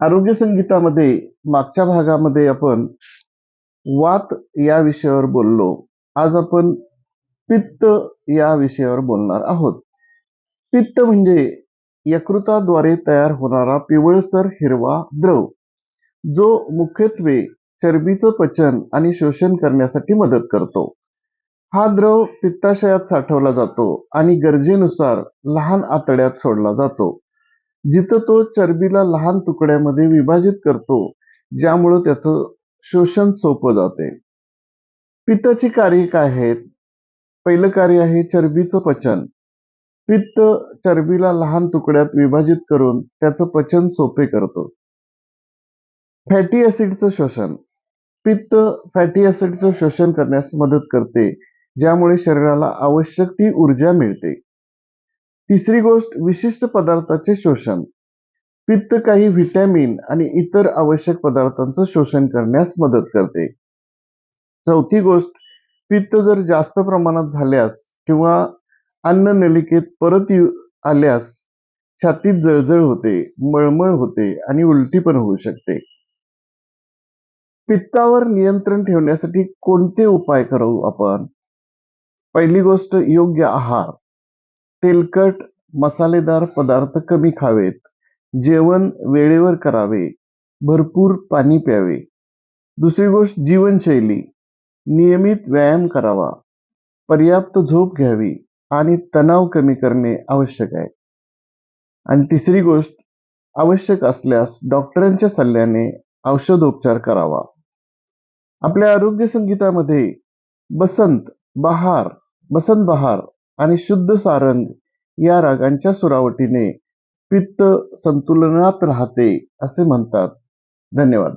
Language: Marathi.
आरोग्य संगीतामध्ये मागच्या भागामध्ये आपण वात या विषयावर बोललो. आज आपण पित्त या विषयावर बोलणार आहोत. पित्त म्हणजे यकृताद्वारे तयार होणारा पिवळसर हिरवा द्रव जो मुख्यत्वे चरबीचं पचन आणि शोषण करण्यासाठी मदत करतो. हा द्रव पित्ताशयात साठवला जातो आणि गरजेनुसार लहान आतड्यात सोडला जातो. जिथं तो चरबीला लहान तुकड्यामध्ये विभाजित करतो ज्यामुळं त्याचं शोषण सोपं जाते. पित्ताची कार्य काय आहेत? पहिलं कार्य आहे चरबीचं पचन. पित्त चरबीला लहान तुकड्यात विभाजित करून त्याचं पचन सोपे करतो. फॅटी ऍसिडचं शोषण. पित्त फॅटी ऍसिडचं शोषण करण्यास मदत करते ज्यामुळे शरीराला आवश्यक ती ऊर्जा मिळते. तिसरी गोष्ट विशिष्ट पदार्थाचे शोषण. पित्त काही व्हिटॅमिन आणि इतर आवश्यक पदार्थांचं शोषण करण्यास मदत करते. चौथी गोष्ट पित्त जर जास्त प्रमाणात झाल्यास किंवा अन्न नलिकेत परत आल्यास छातीत जळजळ होते मळमळ होते आणि उलटी पण होऊ शकते. पित्तावर नियंत्रण ठेवण्यासाठी कोणते उपाय करू आपण? पहिली गोष्ट योग्य आहार. तेलकट मसालेदार पदार्थ कमी खावेत. जेवण वेळेवर करावे. भरपूर पाणी प्यावे. दुसरी गोष्ट जीवनशैली. नियमित व्यायाम करावा. पर्याप्त झोप घ्यावी आणि तणाव कमी करणे आवश्यक आहे. आणि तिसरी गोष्ट आवश्यक असल्यास डॉक्टरांच्या सल्ल्याने औषधोपचार करावा. आपल्या आरोग्य संगीतामध्ये बसंत बहार बसंत बहार आणि शुद्ध सारंग या रागांच्या सुरावटीने पित्त संतुलनात राहते असे म्हणतात. धन्यवाद.